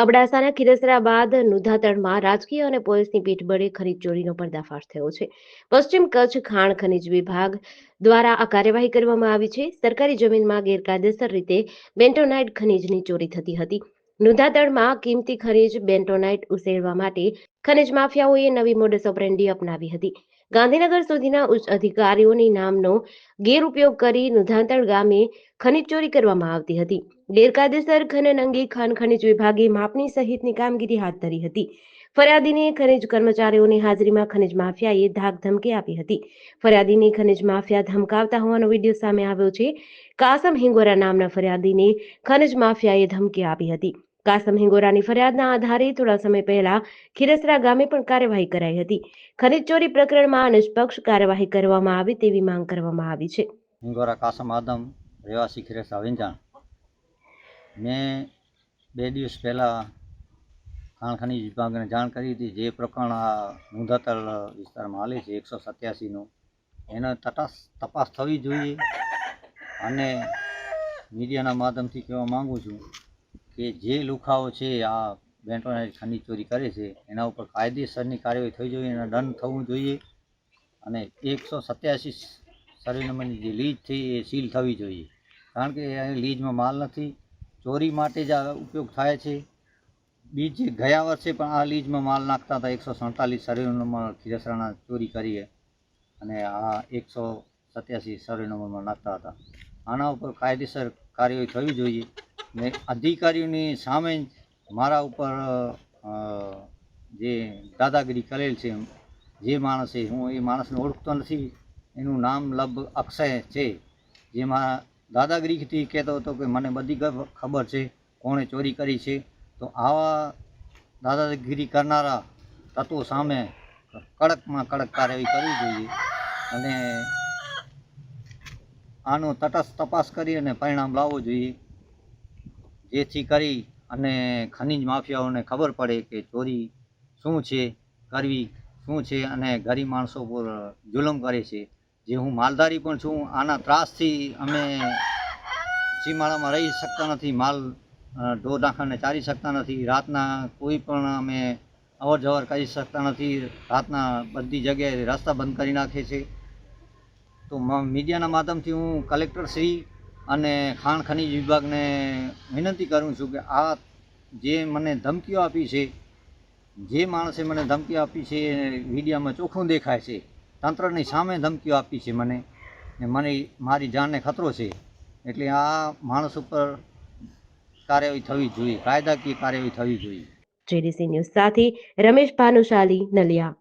અબડાસાના ખીરસરા બાદ નુધાતણમાં રાજકીય અને પોલીસની પીઠબળે ખનીજ ચોરીનો પર્દાફાશ થયો છે. પશ્ચિમ કચ્છ ખાણ ખનીજ વિભાગ દ્વારા આ કાર્યવાહી કરવામાં આવી છે. સરકારી જમીનમાં ગેરકાયદેસર રીતે બેન્ટોનાઇટ ખનીજની ચોરી થતી હતી. નુધાતળમાં કિંમતી ખનીજ બેન્ટોનાઇટ ઉસેરવા માટે ખનીજ માફિયાઓએ નવી મોડસ ઓપરેન્ડી અપનાવી હતી. ગાંધીનગર સુધીના ઉચ્ચ અધિકારીઓની નામનો ગેરઉપયોગ કરી નુધાતળ ગામે ખનીજ ચોરી કરવામાં આવતી હતી. ગેરકાયદેસર ખનન અંગે ખાન ખનીજ વિભાગે માપણી સહિતની કામગીરી હાથ ધરી હતી. ફરિયાદીને ખનીજ કર્મચારીઓની હાજરીમાં ખનીજ માફિયાએ ધાક ધમકી આપી હતી. ફરિયાદીને ખનીજ માફિયા ધમકાવતા હોવાનો વીડિયો સામે આવ્યો છે. કાસમ હિંગોરા નામના ફરિયાદીને ખનીજ માફિયાએ ધમકી આપી હતી. કાસમ હિંગોરાની ફરિયાદના આધારે થોડા સમય પહેલા ખીરસરા ગામે પણ કાર્યવાહી કરાઈ હતી. ખનીજ ચોરી પ્રકરણમાં નિષ્પક્ષ કાર્યવાહી કરવામાં આવે તેવી માંગ કરવામાં આવી છે. હિંગોરા કાસમ આદમ, રહેવાસી ખીરસરા વિંજાણ. મેં બે દિવસ પહેલાં ખાણ ખનીજ વિભાગને જાણ કરી હતી. જે પ્રકરણ આ મુંધાતલ વિસ્તારમાં હાલે છે, એકસો સત્યાસીનું. એનો તટાસ તપાસ થવી જોઈએ અને મીડિયાના માધ્યમથી કહેવા માગું છું કે જે લુખાઓ છે, આ બેન્ટોનાઇટ ખનીજ ચોરી કરે છે, એના ઉપર કાયદેસરની કાર્યવાહી થવી જોઈએ, એના દંડ થવું જોઈએ અને એકસો સત્યાસી સર્વે નંબરની જે લીજ થઈ એ સીલ થવી જોઈએ. કારણ કે અહીં લીજમાં માલ નથી. ચોરી માટે જ આ ઉપયોગ થાય છે. બીજે ગયા વર્ષે પણ આ લીજમાં માલ નાખતા હતા, એકસો સડતાલીસ સર્વે નંબર ખીરસરાના ચોરી કરીએ અને આ એકસો સત્યાસી સર્વે નંબરમાં નાખતા હતા. આના ઉપર કાયદેસર કાર્યવાહી થવી જોઈએ. ને અધિકારીઓની સામે જ મારા ઉપર જે દાદાગીરી કરેલ છે, જે માણસે, હું એ માણસને ઓળખતો નથી, એનું નામ લબ અક્ષય છે જેમાં દાદાગીરીથી કહેતો હતો કે મને બધી ખબર છે, કોણે ચોરી કરી છે, તો આવા દાદાગીરી કરનારા તત્વો સામે કડકમાં કડક કાર્યવાહી કરવી જોઈએ અને આનો તટસ્થ તપાસ કરી અને પરિણામ લાવવું જોઈએ. જેથી કરી અને ખનિજ માફિયાઓને ખબર પડે કે ચોરી શું છે, કરવી શું છે અને ગરીબ માણસો પર જુલમ કરે છે. જે હું માલધારી પણ છું, આના ત્રાસથી અમે સીમાડામાં રહી શકતા નથી, માલ ઢોર નાખીને ચારી શકતા નથી. રાતના કોઈ પણ અમે અવર જવર કરી શકતા નથી. રાતના બધી જગ્યાએ રસ્તા બંધ કરી નાખે છે. તો મીડિયાના માધ્યમથી હું કલેક્ટર શ્રી અને ખાણ ખનીજ વિભાગને વિનંતી કરું છું કે આ જે મને ધમકીઓ આપી છે, જે માણસે મને ધમકીઓ આપી છે, એ મીડિયામાં ચોખ્ખું દેખાય છે. તંત્રની સામે ધમકીઓ આપી છે મને. ને મને મારી જાનને ખતરો છે. એટલે આ માણસ ઉપર કાર્યવાહી થવી જોઈએ. કાયદાકીય કાર્યવાહી થવી જોઈએ. જેડીસી ન્યૂઝ સાથે રમેશ ભાનુશાલી નલિયા.